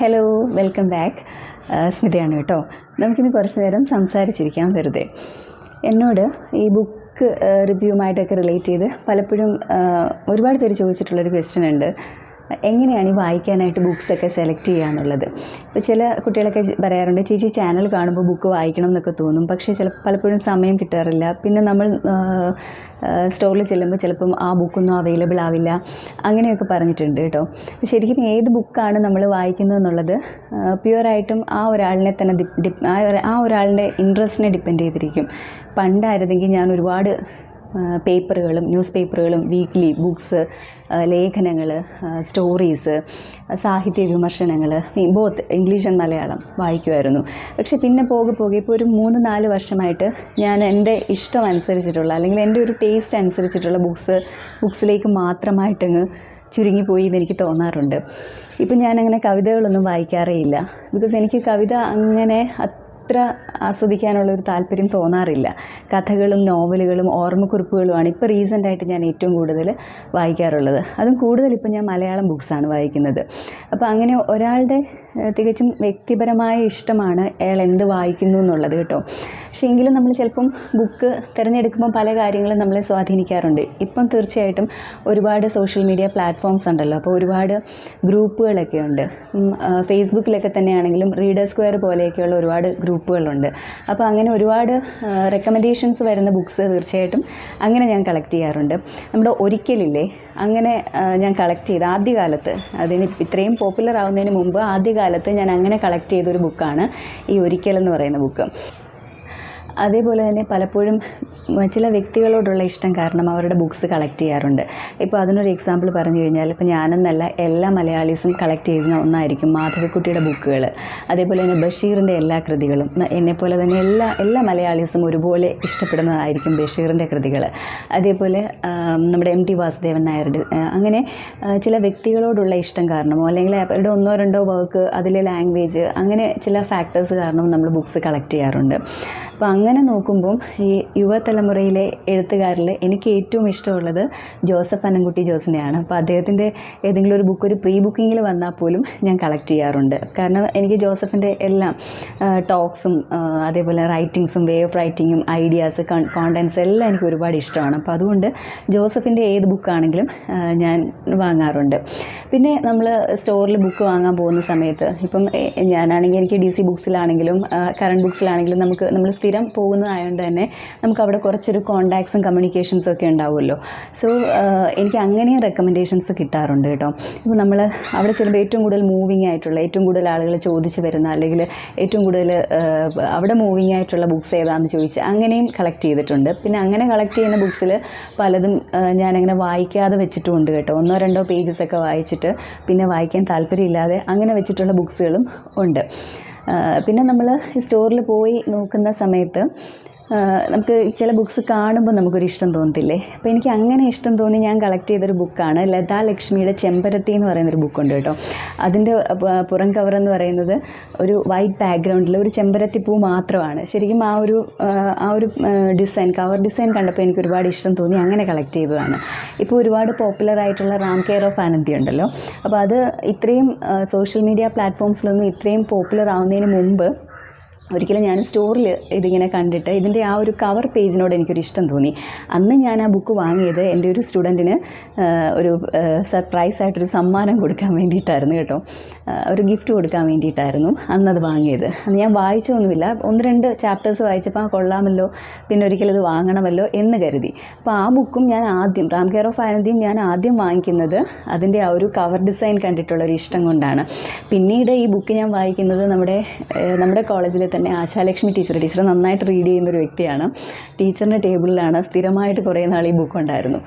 Hello welcome back സ്മിതയാണ് കേട്ടോ. നമുക്കിന്ന് കുറച്ച് നേരം സംസാരിച്ചിരിക്കാം വെറുതെ. എന്നോട് ഈ ബുക്ക് റിവ്യൂമായിട്ടൊക്കെ റിലേറ്റ് ചെയ്ത് പലപ്പോഴും ഒരുപാട് പേര് ചോദിച്ചിട്ടുള്ളൊരു ക്വസ്റ്റ്യൻ ഉണ്ട്. എങ്ങനെയാണ് ഈ വായിക്കാനായിട്ട് ബുക്സൊക്കെ സെലക്ട് ചെയ്യുക എന്നുള്ളത് ഇപ്പോൾ ചില കുട്ടികളൊക്കെ പറയാറുണ്ട് ചേച്ചി ചാനൽ കാണുമ്പോൾ ബുക്ക് വായിക്കണം എന്നൊക്കെ തോന്നും. പക്ഷേ ചില പലപ്പോഴും സമയം കിട്ടാറില്ല. പിന്നെ നമ്മൾ സ്റ്റോറിൽ ചെല്ലുമ്പോൾ ചിലപ്പം ആ ബുക്കൊന്നും അവൈലബിൾ ആവില്ല. അങ്ങനെയൊക്കെ പറഞ്ഞിട്ടുണ്ട് കേട്ടോ. ശരിക്കും ഏത് ബുക്കാണ് നമ്മൾ വായിക്കുന്നത് എന്നുള്ളത് പ്യുവറായിട്ടും ആ ഒരാളിനെ തന്നെ ആ ഒരാളുടെ ഇൻട്രസ്റ്റിനെ ഡിപ്പെൻഡ് ചെയ്തിരിക്കും. പണ്ടായിരുന്നെങ്കിൽ ഞാൻ ഒരുപാട് പേപ്പറുകളും ന്യൂസ് പേപ്പറുകളും വീക്ക്ലി ബുക്സ് ലേഖനങ്ങൾ സ്റ്റോറീസ് സാഹിത്യ വിമർശനങ്ങൾ ബോത്ത് ഇംഗ്ലീഷ് ആൻഡ് മലയാളം വായിക്കുമായിരുന്നു. പക്ഷെ പിന്നെ പോകെ പോകെ ഇപ്പോൾ ഒരു മൂന്ന് നാല് വർഷമായിട്ട് ഞാൻ എന്റെ ഇഷ്ടം അനുസരിച്ചിട്ടുള്ള അല്ലെങ്കിൽ എന്റെ ഒരു ടേസ്റ്റ് അനുസരിച്ചിട്ടുള്ള ബുക്സ് ബുക്സിലേക്ക് മാത്രമായിട്ടങ്ങ് ചുരുങ്ങിപ്പോയി എന്ന് എനിക്ക് തോന്നാറുണ്ട്. ഇപ്പം ഞാനങ്ങനെ കവിതകളൊന്നും വായിക്കാറേ ഇല്ല. ബിക്കോസ് എനിക്ക് കവിത അങ്ങനെ അത്ര ആസ്വദിക്കാനുള്ള ഒരു താല്പര്യം തോന്നാറില്ല. കഥകളും നോവലുകളും ഓർമ്മക്കുറിപ്പുകളുമാണ് ഇപ്പോൾ റീസെന്റായിട്ട് ഞാൻ ഏറ്റവും കൂടുതൽ വായിക്കാറുള്ളത്. അതും കൂടുതൽ ഇപ്പോൾ ഞാൻ മലയാളം ബുക്സാണ് വായിക്കുന്നത്. അപ്പോൾ അങ്ങനെ ഒരാളുടെ തികച്ചും വ്യക്തിപരമായ ഇഷ്ടമാണ് അയാൾ എന്ത് വായിക്കുന്നു എന്നുള്ളത് കേട്ടോ. പക്ഷേ എങ്കിലും നമ്മൾ ചിലപ്പം ബുക്ക് തിരഞ്ഞെടുക്കുമ്പോൾ പല കാര്യങ്ങളും നമ്മളെ സ്വാധീനിക്കാറുണ്ട്. ഇപ്പം തീർച്ചയായിട്ടും ഒരുപാട് സോഷ്യൽ മീഡിയ പ്ലാറ്റ്ഫോംസ് ഉണ്ടല്ലോ. അപ്പോൾ ഒരുപാട് ഗ്രൂപ്പുകളൊക്കെ ഉണ്ട്. ഫേസ്ബുക്കിലൊക്കെ തന്നെയാണെങ്കിലും റീഡർ സ്ക്വയർ പോലെയൊക്കെയുള്ള ഒരുപാട് ഗ്രൂപ്പുകളുണ്ട്. അപ്പോൾ അങ്ങനെ ഒരുപാട് റെക്കമെൻഡേഷൻസ് വരുന്ന ബുക്ക്സ് തീർച്ചയായിട്ടും അങ്ങനെ ഞാൻ കളക്ട് ചെയ്യാറുണ്ട്. നമ്മുടെ ഒരിക്കലില്ലേ അങ്ങനെ ഞാൻ കളക്ട് ചെയ്ത് ആദ്യകാലത്ത് അതിന് ഇത്രയും പോപ്പുലർ ആവുന്നതിന് മുമ്പ് ആദ്യകാലത്ത് ഞാൻ അങ്ങനെ കളക്ട് ചെയ്തൊരു ബുക്കാണ് ഈ ഒരിക്കൽ എന്ന് പറയുന്ന ബുക്ക് അതേപോലെ തന്നെ പലപ്പോഴും ചില വ്യക്തികളോടുള്ള ഇഷ്ടം കാരണം അവരുടെ ബുക്ക്സ് കളക്ട് ചെയ്യാറുണ്ട്. ഇപ്പോൾ അതിനൊരു എക്സാമ്പിൾ പറഞ്ഞു കഴിഞ്ഞാൽ ഇപ്പോൾ ഞാനെന്നല്ല എല്ലാ മലയാളീസും കളക്ട് ചെയ്യുന്ന ഒന്നായിരിക്കും മാധവിക്കുട്ടിയുടെ ബുക്കുകൾ അതേപോലെ തന്നെ ബഷീറിന്റെ എല്ലാ കൃതികളും. എന്നെപ്പോലെ തന്നെ എല്ലാ എല്ലാ മലയാളീസും ഒരുപോലെ ഇഷ്ടപ്പെടുന്നതായിരിക്കും ബഷീറിന്റെ കൃതികൾ അതേപോലെ നമ്മുടെ എം ടി വാസുദേവൻ നായരുടെ അങ്ങനെ ചില വ്യക്തികളോടുള്ള ഇഷ്ടം കാരണമോ അല്ലെങ്കിൽ അവരുടെ ഒന്നോ രണ്ടോ വർക്ക് അതിലെ ലാംഗ്വേജ് അങ്ങനെ ചില ഫാക്ടേഴ്സ് കാരണം നമ്മൾ ബുക്ക്സ് കളക്ട് ചെയ്യാറുണ്ട്. അപ്പോൾ അങ്ങനെ നോക്കുമ്പം ഈ യുവതലമുറയിലെ എഴുത്തുകാരിൽ എനിക്ക് ഏറ്റവും ഇഷ്ടമുള്ളത് ജോസഫ് അന്നൻകുട്ടി ജോസിനെയാണ്. അപ്പോൾ അദ്ദേഹത്തിന്റെ ഏതെങ്കിലും ഒരു ബുക്ക് ഒരു പ്രീ ബുക്കിങ്ങിൽ വന്നാൽ പോലും ഞാൻ കളക്ട് ചെയ്യാറുണ്ട്. കാരണം എനിക്ക് ജോസഫിന്റെ എല്ലാം ടോക്സും അതേപോലെ റൈറ്റിങ്സും വേ ഓഫ് റൈറ്റിങ്ങും ഐഡിയാസ് കോണ്ടൻസ് എല്ലാം എനിക്ക് ഒരുപാട് ഇഷ്ടമാണ്. അപ്പോൾ അതുകൊണ്ട് ജോസഫിന്റെ ഏത് ബുക്കാണെങ്കിലും ഞാൻ വാങ്ങാറുണ്ട്. പിന്നെ നമ്മൾ സ്റ്റോറിൽ ബുക്ക് വാങ്ങാൻ പോകുന്ന സമയത്ത് ഇപ്പം ഞാനാണെങ്കിൽ എനിക്ക് ഡി സി ബുക്സിലാണെങ്കിലും കറണ്ട് ബുക്സിലാണെങ്കിലും നമുക്ക് നമ്മൾ സ്ഥിരം പോകുന്നതായതുകൊണ്ട് തന്നെ നമുക്ക് അവിടെ കുറച്ചൊരു കോണ്ടാക്ട്സും കമ്മ്യൂണിക്കേഷൻസും ഒക്കെ ഉണ്ടാവുമല്ലോ. സോ എനിക്ക് അങ്ങനെയും റെക്കമെൻഡേഷൻസ് കിട്ടാറുണ്ട് കേട്ടോ. ഇപ്പോൾ നമ്മൾ അവിടെ ചെല്ലുമ്പോൾ ഏറ്റവും കൂടുതൽ മൂവിങ് ആയിട്ടുള്ള ഏറ്റവും കൂടുതൽ ആളുകൾ ചോദിച്ചു വരുന്ന അല്ലെങ്കിൽ ഏറ്റവും കൂടുതൽ അവിടെ മൂവിങ് ആയിട്ടുള്ള ബുക്ക്സ് ഏതാണെന്ന് ചോദിച്ച് അങ്ങനെയും കളക്ട് ചെയ്തിട്ടുണ്ട്. പിന്നെ അങ്ങനെ കളക്ട് ചെയ്യുന്ന ബുക്സിൽ പലതും ഞാനങ്ങനെ വായിക്കാതെ വെച്ചിട്ടുമുണ്ട് കേട്ടോ. ഒന്നോ രണ്ടോ പേജസ് ഒക്കെ വായിച്ചിട്ട് പിന്നെ വായിക്കാൻ താല്പര്യമില്ലാതെ അങ്ങനെ വെച്ചിട്ടുള്ള ബുക്സുകളും ഉണ്ട്. പിന്നെ നമ്മൾ സ്റ്റോറിൽ പോയി നോക്കുന്ന സമയത്ത് നമുക്ക് ചില ബുക്ക്സ് കാണുമ്പോൾ നമുക്കൊരു ഇഷ്ടം തോന്നത്തില്ലേ? അപ്പോൾ എനിക്ക് അങ്ങനെ ഇഷ്ടം തോന്നി ഞാൻ കളക്ട് ചെയ്തൊരു ബുക്കാണ് ലതാ ലക്ഷ്മിയുടെ ചെമ്പരത്തി എന്ന് പറയുന്നൊരു ബുക്കുണ്ട് കേട്ടോ. അതിന്റെ പുറം കവർ എന്ന് പറയുന്നത് ഒരു വൈറ്റ് ബാക്ക്ഗ്രൗണ്ടിൽ ഒരു ചെമ്പരത്തി പൂ മാത്രമാണ്. ശരിക്കും ആ ഒരു ആ, ഒരു ഡിസൈൻ കവർ ഡിസൈൻ കണ്ടപ്പോൾ എനിക്ക് ഒരുപാട് ഇഷ്ടം തോന്നി. അങ്ങനെ കളക്ട് ചെയ്തതാണ്. ഇപ്പോൾ ഒരുപാട് പോപ്പുലർ ആയിട്ടുള്ള റാം കെയർ ഓഫ് ആനന്ദി ഉണ്ടല്ലോ. അപ്പോൾ അത് ഇത്രയും സോഷ്യൽ മീഡിയ പ്ലാറ്റ്ഫോംസിലൊന്നും ഇത്രയും പോപ്പുലർ ആവുന്നതിന് മുമ്പ് ഒരിക്കലും ഞാൻ സ്റ്റോറിൽ ഇതിങ്ങനെ കണ്ടിട്ട് ഇതിന്റെ ആ ഒരു കവർ പേജിനോട് എനിക്കൊരു ഇഷ്ടം തോന്നി. അന്ന് ഞാൻ ആ ബുക്ക് വാങ്ങിയത് എന്റെ ഒരു സ്റ്റുഡന്റിന് ഒരു സർപ്രൈസ് ആയിട്ടൊരു സമ്മാനം കൊടുക്കാൻ വേണ്ടിയിട്ടായിരുന്നു കേട്ടോ. ഒരു ഗിഫ്റ്റ് കൊടുക്കാൻ വേണ്ടിയിട്ടായിരുന്നു അന്നത് വാങ്ങിയത്. അന്ന് ഞാൻ വായിച്ചൊന്നുമില്ല ഒന്ന് രണ്ട് ചാപ്റ്റേഴ്സ് വായിച്ചപ്പോൾ കൊള്ളാമല്ലോ പിന്നെ ഒരിക്കലും ഇത് വാങ്ങണമല്ലോ എന്ന് കരുതി. അപ്പോൾ ആ ബുക്കും ഞാൻ ആദ്യം റാം കെയർ ഓഫ് ആനന്ദിയും ഞാൻ ആദ്യം വാങ്ങിക്കുന്നത് അതിന്റെ ആ ഒരു കവർ ഡിസൈൻ കണ്ടിട്ടുള്ള ഒരു ഇഷ്ടം കൊണ്ടാണ്. പിന്നീട് ഈ ബുക്ക് ഞാൻ വായിക്കുന്നത് നമ്മുടെ നമ്മുടെ കോളേജിലെ തന്നെ ആശാലക്ഷ്മി ടീച്ചർ. ടീച്ചർ നന്നായിട്ട് റീഡ് ചെയ്യുന്ന ഒരു വ്യക്തിയാണ്. ടീച്ചറിന്റെ ടേബിളിലാണ് സ്ഥിരമായിട്ട് കുറേ നാൾ ഈ ബുക്ക് ഉണ്ടായിരുന്നു.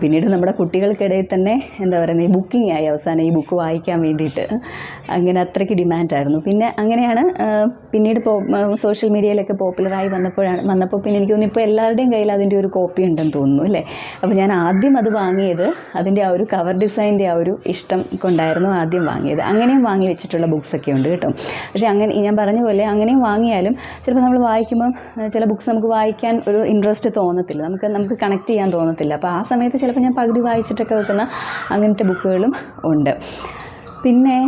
പിന്നീട് നമ്മുടെ കുട്ടികൾക്കിടയിൽ തന്നെ എന്താ പറയുന്നത് ഈ ബുക്കിംഗ് ആയി അവസാനം ഈ ബുക്ക് വായിക്കാൻ വേണ്ടിയിട്ട്. അങ്ങനെ അത്രയ്ക്ക് ഡിമാൻഡായിരുന്നു പിന്നെ അങ്ങനെയാണ് പിന്നീട് സോഷ്യൽ മീഡിയയിലൊക്കെ പോപ്പുലറായി വന്നപ്പോഴാണ് വന്നപ്പോൾ പിന്നെ എനിക്ക് തോന്നുന്നു ഇപ്പോൾ എല്ലാവരുടെയും കയ്യിൽ അതിന്റെ ഒരു കോപ്പി ഉണ്ടെന്ന് തോന്നുന്നു അല്ലേ? അപ്പോൾ ഞാൻ ആദ്യം അത് വാങ്ങിയത് അതിന്റെ ആ ഒരു കവർ ഡിസൈന്റെ ആ ഒരു ഇഷ്ടം കൊണ്ടായിരുന്നു ആദ്യം വാങ്ങിയത്. അങ്ങനെയും വാങ്ങി വെച്ചിട്ടുള്ള ബുക്സൊക്കെ ഉണ്ട് കേട്ടോ. പക്ഷേ അങ്ങനെ ഞാൻ പറഞ്ഞ പോലെ അങ്ങനെയും വാങ്ങിയാലും ചിലപ്പോൾ നമ്മൾ വായിക്കുമ്പം ചില ബുക്ക്സ് നമുക്ക് വായിക്കാൻ ഒരു ഇൻട്രസ്റ്റ് തോന്നത്തില്ല. നമുക്ക് നമുക്ക് കണക്ട് ചെയ്യാൻ തോന്നത്തില്ല. അപ്പോൾ ആ സമയത്ത് ചിലപ്പോൾ ഞാൻ പകുതി വായിച്ചിട്ടൊക്കെ വെക്കുന്ന അങ്ങനത്തെ ബുക്കുകളും ഉണ്ട്. പിന്നെ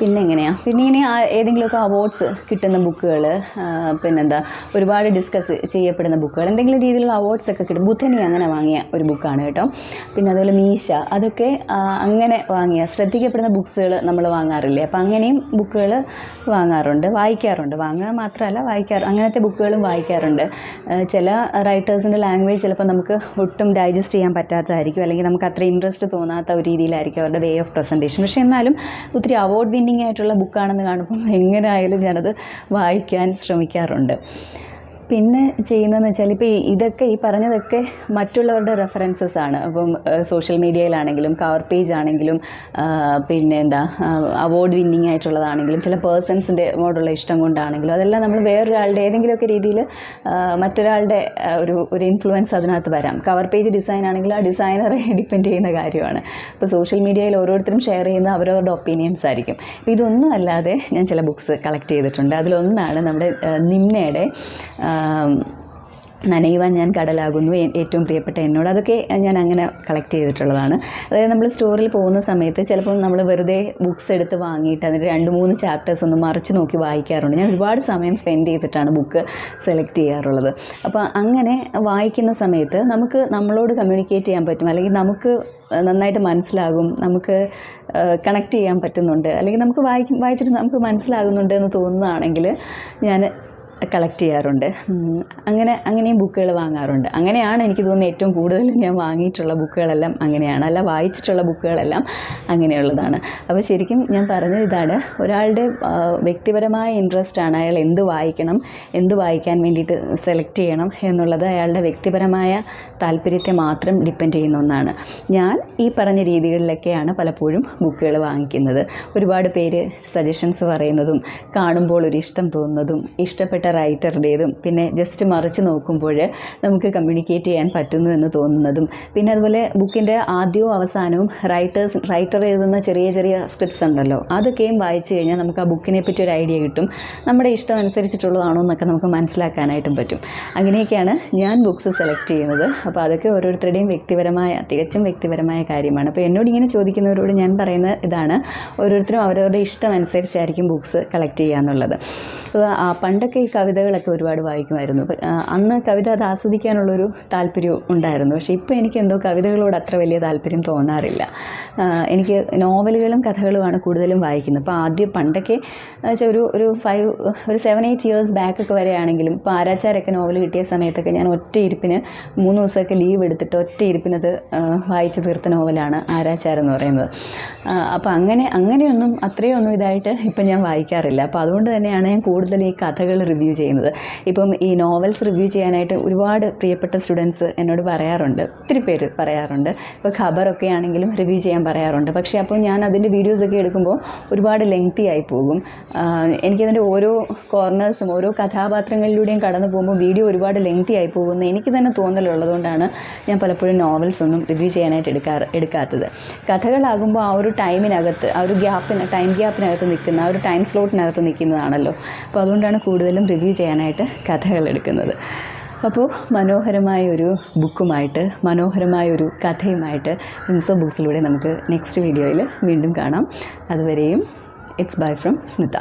പിന്നെ എങ്ങനെയാണ് പിന്നെ ഇങ്ങനെ ഏതെങ്കിലും ഏതെങ്കിലുമൊക്കെ അവാർഡ്സ് കിട്ടുന്ന ബുക്കുകൾ പിന്നെന്താ ഒരുപാട് ഡിസ്കസ് ചെയ്യപ്പെടുന്ന ബുക്കുകൾ എന്തെങ്കിലും രീതിയിലുള്ള അവാർഡ്സ് ഒക്കെ കിട്ടും. ബുധനി അങ്ങനെ വാങ്ങിയ ഒരു ബുക്കാണ് കേട്ടോ. പിന്നെ അതുപോലെ മീശ അതൊക്കെ അങ്ങനെ വാങ്ങിയ ശ്രദ്ധിക്കപ്പെടുന്ന ബുക്സുകൾ നമ്മൾ വാങ്ങാറില്ലേ? അപ്പോൾ അങ്ങനെയും ബുക്കുകൾ വാങ്ങാറുണ്ട് വായിക്കാറുണ്ട്. വാങ്ങുക മാത്രമല്ല വായിക്കാറ് അങ്ങനത്തെ ബുക്കുകളും വായിക്കാറുണ്ട്. ചില റൈറ്റേഴ്സിന്റെ ലാംഗ്വേജ് ചിലപ്പോൾ നമുക്ക് ഒട്ടും ഡൈജസ്റ്റ് ചെയ്യാൻ പറ്റാത്തതായിരിക്കും. അല്ലെങ്കിൽ നമുക്ക് അത്ര ഇൻട്രസ്റ്റ് തോന്നാത്ത ഒരു രീതിയിലായിരിക്കും അവരുടെ വേ ഓഫ് പ്രസന്റേഷൻ പക്ഷേ എന്നാലും ഒത്തിരി അവാർഡ് വിന്നിങ് ആയിട്ടുള്ള ബുക്കാണെന്ന് കാണുമ്പോൾ എങ്ങനെ ആയാലും ഞാനത് വായിക്കാൻ ശ്രമിക്കാറുണ്ട്. പിന്നെ ചെയ്യുന്നതെന്ന് വെച്ചാൽ ഇപ്പോൾ ഇതൊക്കെ ഈ പറഞ്ഞതൊക്കെ മറ്റുള്ളവരുടെ റെഫറൻസസ് ആണ്. അപ്പം സോഷ്യൽ മീഡിയയിലാണെങ്കിലും കവർ പേജ് ആണെങ്കിലും പിന്നെ എന്താ അവാർഡ് വിന്നിങ് ആയിട്ടുള്ളതാണെങ്കിലും ചില പേഴ്സൺസിന്റെ മോടുള്ള ഇഷ്ടം കൊണ്ടാണെങ്കിലും അതെല്ലാം നമ്മൾ വേറൊരാളുടെ ഏതെങ്കിലുമൊക്കെ രീതിയിൽ മറ്റൊരാളുടെ ഒരു ഒരു ഇൻഫ്ലുവൻസ് അതിനകത്ത് വരാം. കവർ പേജ് ഡിസൈൻ ആണെങ്കിൽ ആ ഡിസൈനറെ ഡിപ്പെൻഡ് ചെയ്യുന്ന കാര്യമാണ്. ഇപ്പോൾ സോഷ്യൽ മീഡിയയിൽ ഓരോരുത്തരും ഷെയർ ചെയ്യുന്ന അവരവരുടെ ഒപ്പീനിയൻസ് ആയിരിക്കും. അപ്പോൾ ഇതൊന്നും അല്ലാതെ ഞാൻ ചില ബുക്ക്സ് കളക്ട് ചെയ്തിട്ടുണ്ട്. അതിലൊന്നാണ് നമ്മുടെ നിമ്നയുടെ നനയുവാൻ ഞാൻ കടലാകുന്നു. ഏറ്റവും പ്രിയപ്പെട്ട എന്നോട്. അതൊക്കെ ഞാൻ അങ്ങനെ കളക്ട് ചെയ്തിട്ടുള്ളതാണ്. അതായത് നമ്മൾ സ്റ്റോറിൽ പോകുന്ന സമയത്ത് ചിലപ്പോൾ നമ്മൾ വെറുതെ ബുക്ക്സ് എടുത്ത് വാങ്ങിയിട്ട് അതിന്റെ രണ്ട് മൂന്ന് ചാപ്റ്റേഴ്സ് ഒന്ന് മറിച്ച് നോക്കി വായിക്കാറുണ്ട്. ഞാൻ ഒരുപാട് സമയം സ്പെൻഡ് ചെയ്തിട്ടാണ് ബുക്ക് സെലക്ട് ചെയ്യാറുള്ളത്. അപ്പോൾ അങ്ങനെ വായിക്കുന്ന സമയത്ത് നമുക്ക് നമ്മളോട് കമ്മ്യൂണിക്കേറ്റ് ചെയ്യാൻ പറ്റും. അല്ലെങ്കിൽ നമുക്ക് നന്നായിട്ട് മനസ്സിലാകും. നമുക്ക് കണക്ട് ചെയ്യാൻ പറ്റുന്നുണ്ട്. അല്ലെങ്കിൽ നമുക്ക് വായിക്കും വായിച്ചിട്ട് നമുക്ക് മനസ്സിലാകുന്നുണ്ട് എന്ന് തോന്നുന്നതാണെങ്കിൽ ഞാൻ കളക്ട് ചെയ്യാറുണ്ട്. അങ്ങനെ അങ്ങനെയും ബുക്കുകൾ വാങ്ങാറുണ്ട്. അങ്ങനെയാണ് എനിക്ക് തോന്നുന്നത് ഏറ്റവും കൂടുതൽ ഞാൻ വാങ്ങിയിട്ടുള്ള ബുക്കുകളെല്ലാം അങ്ങനെയാണ്. അല്ല വായിച്ചിട്ടുള്ള ബുക്കുകളെല്ലാം അങ്ങനെയുള്ളതാണ്. അപ്പോൾ ശരിക്കും ഞാൻ പറഞ്ഞത് ഇതാണ്. ഒരാളുടെ വ്യക്തിപരമായ ഇൻട്രസ്റ്റ് ആണ് അയാൾ എന്ത് വായിക്കണം എന്ത് വായിക്കാൻ വേണ്ടിയിട്ട് സെലക്ട് ചെയ്യണം എന്നുള്ളത് അയാളുടെ വ്യക്തിപരമായ താല്പര്യത്തെ മാത്രം ഡിപ്പെൻഡ് ചെയ്യുന്ന ഒന്നാണ്. ഞാൻ ഈ പറഞ്ഞ രീതികളിലൊക്കെയാണ് പലപ്പോഴും ബുക്കുകൾ വാങ്ങിക്കുന്നത്. ഒരുപാട് പേര് സജഷൻസ് പറയുന്നതും കാണുമ്പോൾ ഒരു ഇഷ്ടം തോന്നുന്നതും ഇഷ്ടപ്പെട്ട റൈറ്ററുടേതും പിന്നെ ജസ്റ്റ് മറിച്ച് നോക്കുമ്പോൾ നമുക്ക് കമ്മ്യൂണിക്കേറ്റ് ചെയ്യാൻ പറ്റുന്നു എന്ന് തോന്നുന്നതും പിന്നെ അതുപോലെ ബുക്കിന്റെ ആദ്യവും അവസാനവും റൈറ്റേഴ്സ് റൈറ്റർ എഴുതുന്ന ചെറിയ ചെറിയ സ്ക്രിപ്റ്റ്സ് ഉണ്ടല്ലോ അതൊക്കെയും വായിച്ചു കഴിഞ്ഞാൽ നമുക്ക് ആ ബുക്കിനെ പറ്റി ഒരു ഐഡിയ കിട്ടും. നമ്മുടെ ഇഷ്ടം അനുസരിച്ചിട്ടുള്ളതാണോ എന്നൊക്കെ നമുക്ക് മനസ്സിലാക്കാനായിട്ടും പറ്റും. അങ്ങനെയൊക്കെയാണ് ഞാൻ ബുക്ക്സ് സെലക്ട് ചെയ്യുന്നത്. അപ്പോൾ അതൊക്കെ ഓരോരുത്തരുടെയും വ്യക്തിപരമായ തികച്ചും വ്യക്തിപരമായ കാര്യമാണ്. അപ്പോൾ എന്നോട് ഇങ്ങനെ ചോദിക്കുന്നവരോട് ഞാൻ പറയുന്ന ഇതാണ് ഓരോരുത്തരും അവരവരുടെ ഇഷ്ടം അനുസരിച്ചായിരിക്കും ബുക്ക്സ് കളക്ട് ചെയ്യുക എന്നുള്ളത്. പണ്ടൊക്കെ ഈ കവിതകളൊക്കെ ഒരുപാട് വായിക്കുമായിരുന്നു. അന്ന് കവിത അത് ആസ്വദിക്കാനുള്ളൊരു താല്പര്യവും ഉണ്ടായിരുന്നു. പക്ഷേ ഇപ്പോൾ എനിക്ക് എന്തോ കവിതകളോട് അത്ര വലിയ താല്പര്യം തോന്നാറില്ല. എനിക്ക് നോവലുകളും കഥകളുമാണ് കൂടുതലും വായിക്കുന്നത്. അപ്പോൾ ആദ്യം പണ്ടൊക്കെ ഒരു ഒരു ഫൈവ് ഒരു സെവൻ എയ്റ്റ് ഇയേഴ്സ് ബാക്കൊക്കെ വരെയാണെങ്കിലും ഇപ്പോൾ ആരാച്ചാരൊക്കെ നോവൽ കിട്ടിയ സമയത്തൊക്കെ ഞാൻ ഒറ്റ ഇരിപ്പിന് മൂന്ന് ദിവസമൊക്കെ ലീവ് എടുത്തിട്ട് ഒറ്റ ഇരിപ്പിനത് വായിച്ചു തീർത്ത നോവലാണ് ആരാച്ചാരെന്ന് പറയുന്നത്. അപ്പോൾ അങ്ങനെ അങ്ങനെയൊന്നും അത്രയൊന്നും ഇതായിട്ട് ഇപ്പം ഞാൻ വായിക്കാറില്ല. അപ്പോൾ അതുകൊണ്ട് തന്നെയാണ് ഞാൻ കൂടുതൽ ഈ കഥകൾ റിവ്യൂ ചെയ്യുന്നത്. ഇപ്പം ഈ നോവൽസ് റിവ്യൂ ചെയ്യാനായിട്ട് ഒരുപാട് പ്രിയപ്പെട്ട സ്റ്റുഡൻസ് എന്നോട് പറയാറുണ്ട്. ഒത്തിരി പേര് പറയാറുണ്ട്. ഇപ്പോൾ ഖബറൊക്കെ ആണെങ്കിലും റിവ്യൂ ചെയ്യാൻ പറയാറുണ്ട്. പക്ഷേ അപ്പോൾ ഞാൻ അതിന്റെ വീഡിയോസൊക്കെ എടുക്കുമ്പോൾ ഒരുപാട് ലെങ്തി ആയി പോകും. എനിക്കതിന്റെ ഓരോ കോർണേഴ്സും ഓരോ കഥാപാത്രങ്ങളിലൂടെയും കടന്നു പോകുമ്പോൾ വീഡിയോ ഒരുപാട് ലെങ്തി ആയി പോകുമെന്ന് എനിക്ക് തന്നെ തോന്നലുള്ളതുകൊണ്ടാണ് ഞാൻ പലപ്പോഴും നോവൽസ് ഒന്നും റിവ്യൂ ചെയ്യാനായിട്ട് എടുക്കാറ് എടുക്കാത്തത്. കഥകളാകുമ്പോൾ ആ ഒരു ടൈമിനകത്ത് ആ ഒരു ഗ്യാപ്പിന് ടൈം ഗ്യാപ്പിനകത്ത് നിൽക്കുന്ന ആ ഒരു ടൈം സ്ലോട്ടിനകത്ത് നിൽക്കുന്നതാണല്ലോ. അപ്പോൾ അതുകൊണ്ടാണ് കൂടുതലും റിവ്യൂ ചെയ്യാനായിട്ട് കഥകൾ എടുക്കുന്നത്. അപ്പോൾ മനോഹരമായ ഒരു ബുക്കുമായിട്ട് മനോഹരമായ ഒരു കഥയുമായിട്ട് വിൻസോ ബുക്സിലൂടെ നമുക്ക് നെക്സ്റ്റ് വീഡിയോയിൽ വീണ്ടും കാണാം. അതുവരെയും ഇറ്റ്സ് ബൈ ഫ്രം സ്മിത.